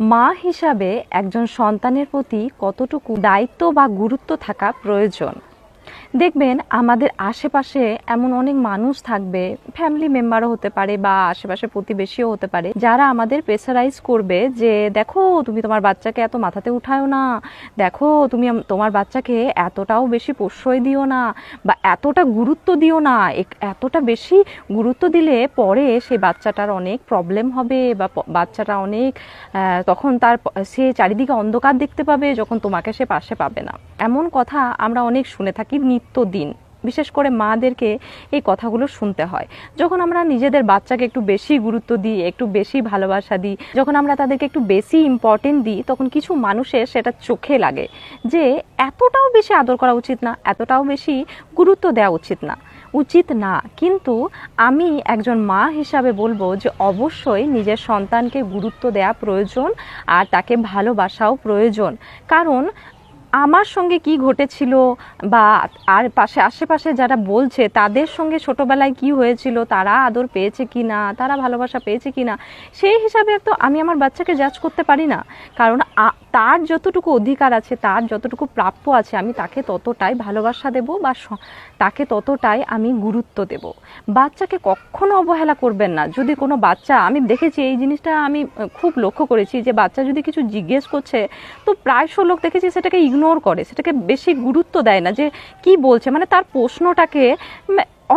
মা হিসাবে একজন সন্তানের প্রতি কতটুকু দায়িত্ব বা গুরুত্ব থাকা প্রয়োজন? দেখবেন, আমাদের আশেপাশে এমন অনেক মানুষ থাকবে ফ্যামিলি মেম্বারও হতে পারে বা আশেপাশে প্রতিবেশীও হতে পারে, যারা আমাদের প্রেসারাইজ করবে যে, দেখো, তুমি তোমার বাচ্চাকে এত মাথাতে উঠায়ো না, দেখো, তুমি তোমার বাচ্চাকে এতটাও বেশি প্রশ্রয় দিও না বা এতটা গুরুত্ব দিও না। এতটা বেশি গুরুত্ব দিলে পরে সেই বাচ্চাটার অনেক প্রবলেম হবে বা বাচ্চাটা অনেক তখন তার সে চারিদিকে অন্ধকার দেখতে পাবে, যখন তোমাকে সে পাশে পাবে না। এমন কথা আমরা অনেক শুনে থাকি নিত্যদিন বিশেষ করে মাদেরকে এই কথাগুলো শুনতে হয়। যখন আমরা নিজেদের বাচ্চাকে একটু বেশি গুরুত্ব দিই, একটু বেশি ভালোবাসা দিই, যখন আমরা তাদেরকে একটু বেশি ইম্পর্টেন্ট দিই, তখন কিছু মানুষের সেটা চোখে লাগে যে, এতটাও বেশি আদর করা উচিত না, এতটাও বেশি গুরুত্ব দেওয়া উচিত না। উচিত না। কিন্তু আমি একজন মা হিসাবে বলব যে, অবশ্যই নিজের সন্তানকে গুরুত্ব দেওয়া প্রয়োজন আর তাকে ভালোবাসাও প্রয়োজন। কারণ আমার সঙ্গে কি ঘটেছিল বা আর পাশে, আশেপাশে যারা বলছে, তাদের সঙ্গে ছোটবেলায় কি হয়েছিল, তারা আদর পেয়েছে কি না তারা ভালোবাসা পেয়েছে কি না সেই হিসাবে তো আমি আমার বাচ্চাকে জাজ করতে পারি না। কারণ তার যতটুকু অধিকার আছে, তার যতটুকু প্রাপ্য আছে, আমি তাকে ততটাই ভালোবাসা দেব বা তাকে ততটাই আমি গুরুত্ব দেব। বাচ্চাকে কখনো অবহেলা করবেন না। যদি কোনো বাচ্চা, আমি দেখেছি এই জিনিসটা আমি খুব লক্ষ্য করেছি যে বাচ্চা যদি কিছু জিজ্ঞেস করছে, তো প্রায়শ লোক দেখেছি সেটাকে ইগনোর করে, সেটাকে বেশি গুরুত্ব দেয় না যে কি বলছে মানে তার প্রশ্নটাকে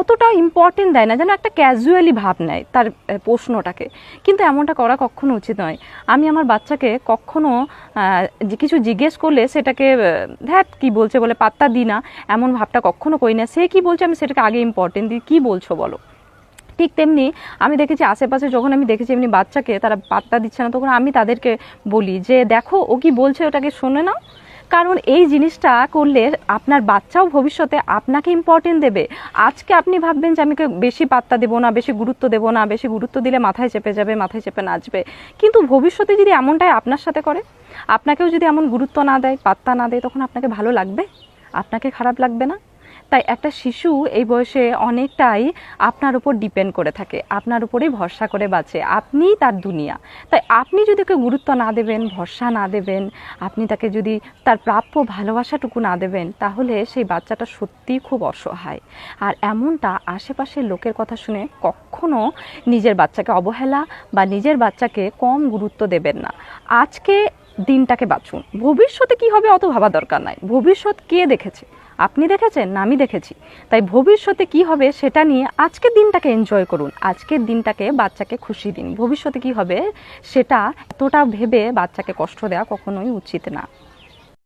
অতটা ইম্পর্টেন্ট দেয় না, যেন একটা ক্যাজুয়ালি ভাব নেয় তার প্রশ্নটাকে। কিন্তু এমনটা করা কখনো উচিত নয়। আমি আমার বাচ্চাকে কখনো কিছু জিজ্ঞেস করলে সেটাকে ধ্যাট কি বলছে বলে পাত্তা দিই না, এমন ভাবটা কখনো করি না। সে কি বলছে আমি সেটাকে আগে ইম্পর্টেন্ট দিই কী বলছো বলো? ঠিক তেমনি আমি দেখেছি আশেপাশে যখন আমি দেখেছি এমনি বাচ্চাকে তারা পাত্তা দিচ্ছে না, তখন আমি তাদেরকে বলি যে, দেখো, ও কি বলছে ওটাকে শুনে নাও। কারণ এই জিনিসটা করলে আপনার বাচ্চাও ভবিষ্যতে আপনাকে ইম্পর্টেন্ট দেবে। আজকে আপনি ভাববেন যে আমি বেশি পাত্তা দেবো না, বেশি গুরুত্ব দেবো না, বেশি গুরুত্ব দিলে মাথায় চেপে যাবে, মাথায় চেপে নাচবে। কিন্তু ভবিষ্যতে যদি এমনটাই আপনার সাথে করে, আপনাকেও যদি এমন গুরুত্ব না দেয়, পাত্তা না দেয়, তখন আপনাকে ভালো লাগবে? আপনাকে খারাপ লাগবে না? তাই একটা শিশু এই বয়সে অনেকটাই আপনার উপর ডিপেন্ড করে থাকে, আপনার উপরেই ভরসা করে বাঁচে, আপনিই তার দুনিয়া। তাই আপনি যদি ওকে গুরুত্ব না দেবেন, ভরসা না দেবেন, আপনি তাকে যদি তার প্রাপ্য ভালোবাসাটুকু না দেবেন, তাহলে সেই বাচ্চাটা সত্যিই খুব অসহায়। আর এমনটা আশেপাশের লোকের কথা শুনে কখনো নিজের বাচ্চাকে অবহেলা বা নিজের বাচ্চাকে কম গুরুত্ব দেবেন না। আজকে দিনটাকে বাঁচুন। ভবিষ্যতে কি হবে অত ভাবা দরকার নাই। ভবিষ্যৎ কে দেখেছে? আপনি দেখেছেন, না আমি দেখেছি। তাই ভবিষ্যতে কি হবে সেটা নিয়ে আজকের দিনটাকে এনজয় করুন। আজকের দিনটাকে বাচ্চাকে খুশি দিন। ভবিষ্যতে কি হবে সেটা এতটা ভেবে বাচ্চাকে কষ্ট দেওয়া কখনোই উচিত না।